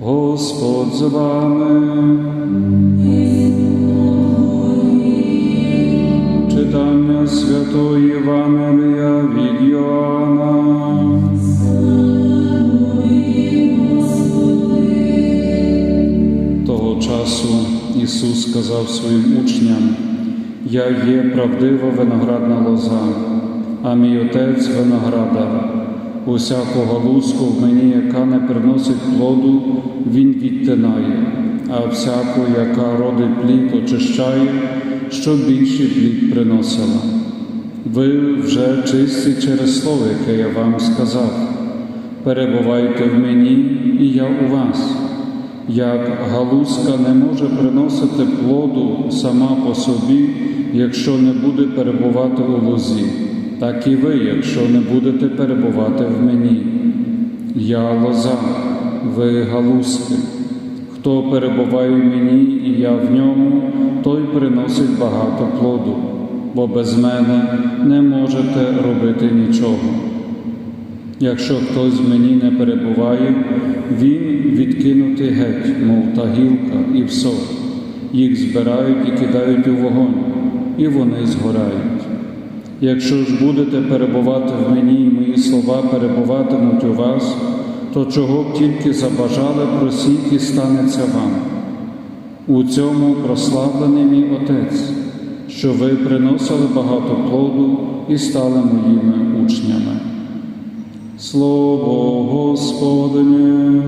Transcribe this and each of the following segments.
Господь з вами. Читання Святої Євангелія від Йоанна. Того часу Ісус сказав своїм учням, Я є правдива виноградна лоза, а мій отець виноградар. Усяку галузку в мені, яка не приносить плоду, він відтинає, а всяку, яка родить плід, очищає, щоб більший плід приносила. Ви вже чисті через слово, яке я вам сказав. Перебувайте в мені, і я у вас. Як галузка не може приносити плоду сама по собі, якщо не буде перебувати у лозі, так і ви, якщо не будете перебувати в мені. Я лоза, ви галузки. Хто перебуває в мені, і я в ньому, той приносить багато плоду, бо без мене не можете робити нічого. Якщо хтось в мені не перебуває, він відкинутий геть, мов та гілка і всо. Їх збирають і кидають у вогонь, і вони згорають. Якщо ж будете перебувати в мені, і мої слова перебуватимуть у вас, то чого б тільки забажали, просіть і станеться вам. У цьому прославлений мій Отець, що ви приносили багато плоду і стали моїми учнями. Слово Господнє.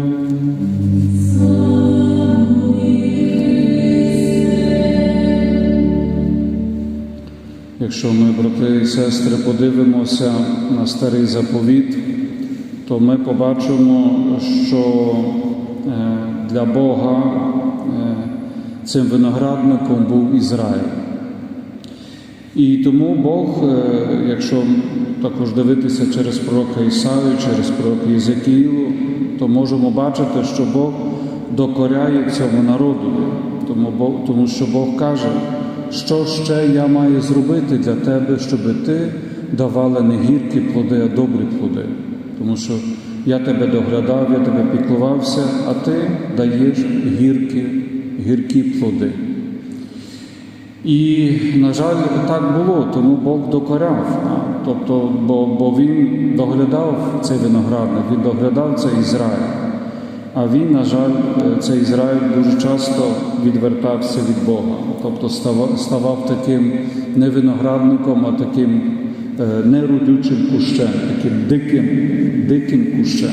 Якщо ми, брати і сестри, подивимося на старий заповіт, то ми побачимо, що е, для Бога е, цим виноградником був Ізраїль. І тому Бог, е, якщо також дивитися через пророка Ісаю, через пророка Єзекіїлу, то можемо бачити, що Бог докоряє цьому народу, тому, тому що Бог каже, що ще я маю зробити для тебе, щоб ти давала не гіркі плоди, а добрі плоди. Тому що я тебе доглядав, я тебе піклувався, а ти даєш гіркі, гіркі плоди. І, на жаль, так було, тому Бог докоряв. Тобто, бо, бо він доглядав цей виноградник, він доглядав цей Ізраїль. А він, на жаль, цей Ізраїль дуже часто відвертався від Бога, тобто ставав, таким не виноградником, а таким е, неродючим кущем, таким диким, диким кущем.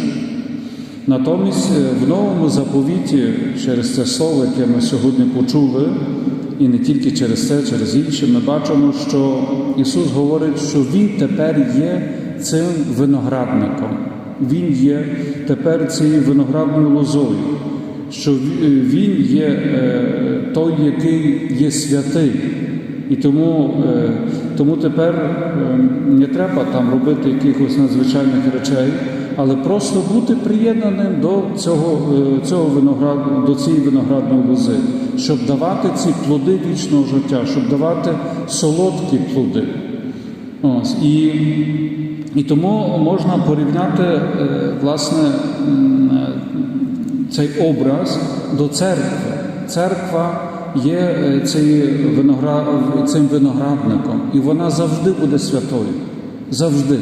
Натомість е, в новому заповіті через це слово, яке ми сьогодні почули, і не тільки через це, через інше, ми бачимо, що Ісус говорить, що Він тепер є цим виноградником. Він є тепер цією виноградною лозою, що Він є е, той, який є святий. І тому е, тому тепер е, не треба там робити якихось надзвичайних речей, але просто бути приєднаним до цього цього винограду, до цієї виноградної лози, щоб давати ці плоди вічного життя, щоб давати солодкі плоди. Ось і, і тому можна порівняти власне цей образ до церкви. Церква є цим виноградником, і вона завжди буде святою. Завжди.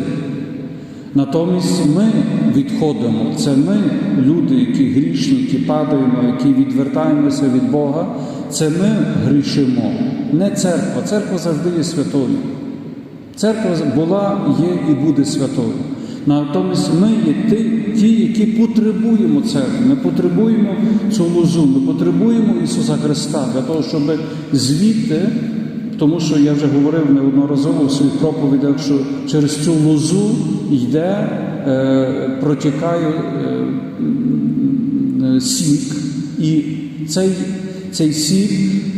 Натомість ми відходимо, це ми, люди, які грішні, які падаємо, які відвертаємося від Бога, це ми грішимо, не церква. Церква завжди є святою. Церква була, є і буде святою. Натомість ми є ті, які потребуємо церкви. Ми потребуємо цю лозу, ми потребуємо Ісуса Христа для того, щоб звідти, тому що я вже говорив неодноразово в своїх проповідях, що через цю лозу йде, е, протікає е, сік, і цей цей сік,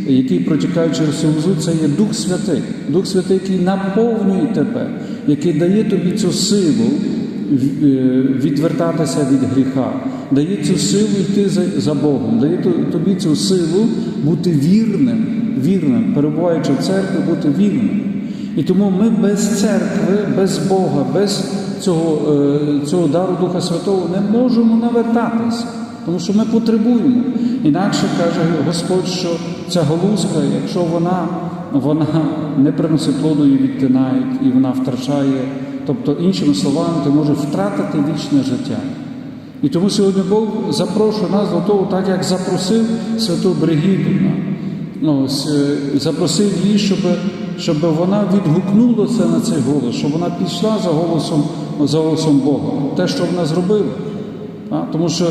який протікає через цю лозу, це є Дух Святий. Дух Святий, який наповнює тебе, який дає тобі цю силу відвертатися від гріха, дає цю силу йти за, Богом, дає тобі цю силу бути вірним, вірним, перебуваючи в церкві, бути вірним. І тому ми без церкви, без Бога, без цього, цього дару Духа Святого не можемо навертатися. Тому що ми потребуємо. Інакше каже Господь, що ця галузка, якщо вона, вона не приносить плоду, її відтинають, і вона втрачає. Тобто, іншими словами, ти може втратити вічне життя. І тому сьогодні Бог запрошує нас до того, так як запросив святу Бригіду. Ну, е, запросив її, щоб, щоб вона відгукнулася на цей голос, щоб вона пішла за голосом, за голосом Бога. Те, що вона зробила. А? Тому що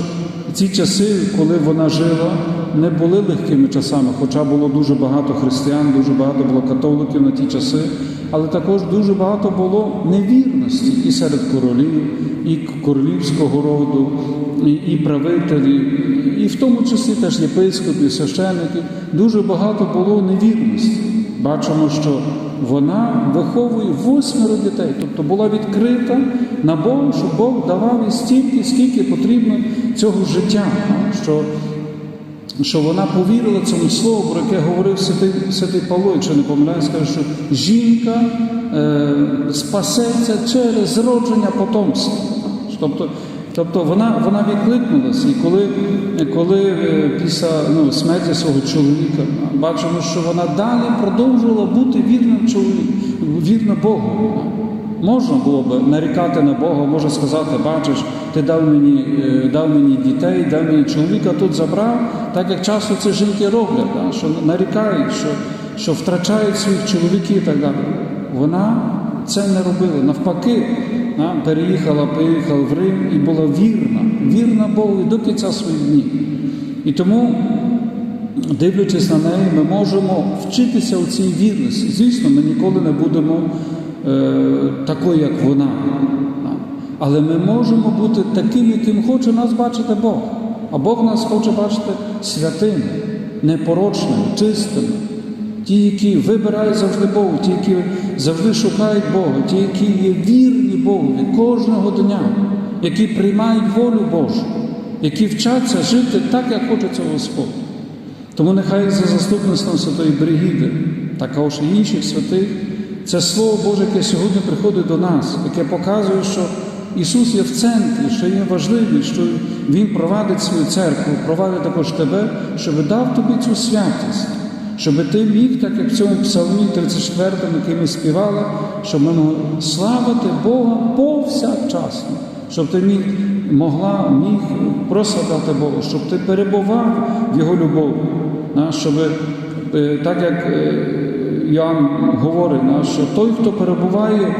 ці часи, коли вона жила, не були легкими часами, хоча було дуже багато християн, дуже багато було католиків на ті часи, але також дуже багато було невірності і серед королів, і королівського роду, і, і правителів, і в тому числі теж єпископів, священників. Дуже багато було невірності. Бачимо, що вона виховує восьмеро дітей, тобто була відкрита на Бога, щоб Бог давав їй стільки, скільки потрібно цього життя, що, що вона повірила цьому слову, про яке говорив святий, святий Павло, якщо не помиляюсь, каже, що жінка е, спасеться через зродження потомства. Тобто, Тобто вона вона відкликнулася, і коли коли е, після ну, смерті свого чоловіка бачимо, що вона далі продовжувала бути вірним чоловіком, вірна Богу. Можна було б нарікати на Бога, може сказати, бачиш, ти дав мені е, дав мені дітей, дав мені чоловіка, тут забрав, так як часто це жінки роблять, да, що нарікають, що, що втрачають своїх чоловіків і так далі. Вона це не робила. Навпаки, да, переїхала, поїхала в Рим і була вірна, вірна Богу до кінця своїх днів. І тому, дивлячись на неї, ми можемо вчитися у цій вірності. Звісно, ми ніколи не будемо такою, як вона. Але ми можемо бути таким, яким хоче нас бачити Бог. А Бог нас хоче бачити святими, непорочними, чистими. Ті, які вибирають завжди Богу, ті, які завжди шукають Бога, ті, які є вірні Богові кожного дня, які приймають волю Божу, які вчаться жити так, як хоче цього Господь. Тому нехай за заступництвом Святої Бригіди, також і інших святих, це Слово Боже, яке сьогодні приходить до нас, яке показує, що Ісус є в центрі, що є важливий, що Він провадить свою церкву, провадить також тебе, щоб дав тобі цю святість. Щоб ти міг, так як в цьому псалмі 34, який ми співали, щоб ми могли славити Бога повсякчасно, щоб ти міг, могла, міг прославляти Бога, щоб ти перебував в Його любові, щоб, е, так як е, Іоанн говорить, що той, хто перебуває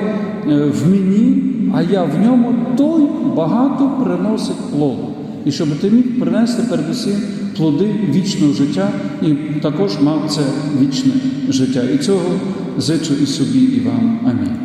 е, в мені, а я в ньому, той багато приносить плоду. І щоб ти міг принести передусім плоди вічного життя і також мав це вічне життя. І цього зичу і собі, і вам. Амінь.